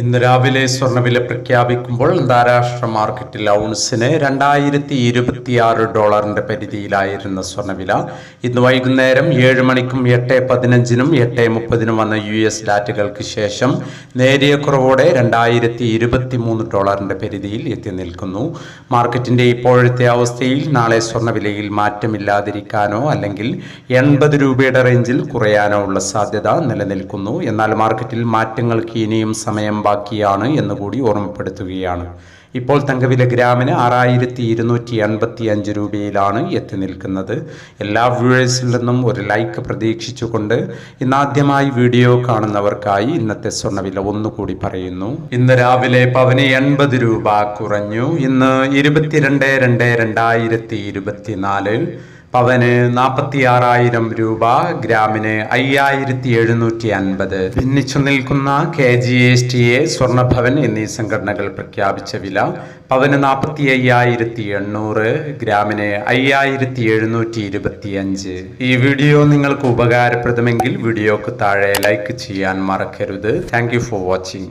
ഇന്ന് രാവിലെ സ്വർണവില പ്രഖ്യാപിക്കുമ്പോൾ അന്താരാഷ്ട്ര മാർക്കറ്റിൽ ഔൺസിന് രണ്ടായിരത്തി ഇരുപത്തിയാറ് ഡോളറിന്റെ പരിധിയിലായിരുന്ന സ്വർണവില ഇന്ന് വൈകുന്നേരം ഏഴ് മണിക്കും എട്ട് പതിനഞ്ചിനും എട്ട് മുപ്പതിനും വന്ന യു എസ് ഡാറ്റകൾക്ക് ശേഷം നേരിയ കുറവോടെ രണ്ടായിരത്തി ഇരുപത്തി മൂന്ന് ഡോളറിന്റെ പരിധിയിൽ എത്തി നിൽക്കുന്നു. മാർക്കറ്റിന്റെ ഇപ്പോഴത്തെ അവസ്ഥയിൽ നാളെ സ്വർണവിലയിൽ മാറ്റമില്ലാതിരിക്കാനോ അല്ലെങ്കിൽ എൺപത് രൂപയുടെ റേഞ്ചിൽ കുറയാനോ ഉള്ള സാധ്യത നിലനിൽക്കുന്നു. എന്നാൽ മാർക്കറ്റിൽ മാറ്റങ്ങൾക്ക് ഇനിയും സമയം ബാക്കിയാണ് എന്ന് കൂടി ഓർമ്മപ്പെടുത്തുകയാണ്. ഇപ്പോൾ തങ്കവില ഗ്രാമിന് ആറായിരത്തി ഇരുന്നൂറ്റി എൺപത്തി അഞ്ച് രൂപയിലാണ് എത്തി നിൽക്കുന്നത്. എല്ലാ വ്യൂവേഴ്സിൽ നിന്നും ഒരു ലൈക്ക് പ്രതീക്ഷിച്ചുകൊണ്ട് ഇന്നാദ്യമായി വീഡിയോ കാണുന്നവർക്കായി ഇന്നത്തെ സ്വർണവില ഒന്നുകൂടി പറയുന്നു. ഇന്ന് രാവിലെ പവന് എൺപത് രൂപ കുറഞ്ഞു. ഇന്ന് ഇരുപത്തിരണ്ട് രണ്ട് രണ്ടായിരത്തി ഇരുപത്തിനാല് പവന് നാൽപ്പത്തി ആറായിരം രൂപ ഗ്രാമിന് അയ്യായിരത്തി എഴുന്നൂറ്റി അൻപത് ഭിന്നിച്ചു നിൽക്കുന്ന K G S T A Swarnabhavan എന്നീ സംഘടനകൾ പ്രഖ്യാപിച്ച വില പവന് നാൽപ്പത്തി അയ്യായിരത്തി എണ്ണൂറ് ഗ്രാമിന് അയ്യായിരത്തി എഴുന്നൂറ്റി ഇരുപത്തി അഞ്ച് ഈ വീഡിയോ നിങ്ങൾക്ക് ഉപകാരപ്രദമെങ്കിൽ വീഡിയോക്ക് താഴെ ലൈക്ക് ചെയ്യാൻ മറക്കരുത്. Thank for watching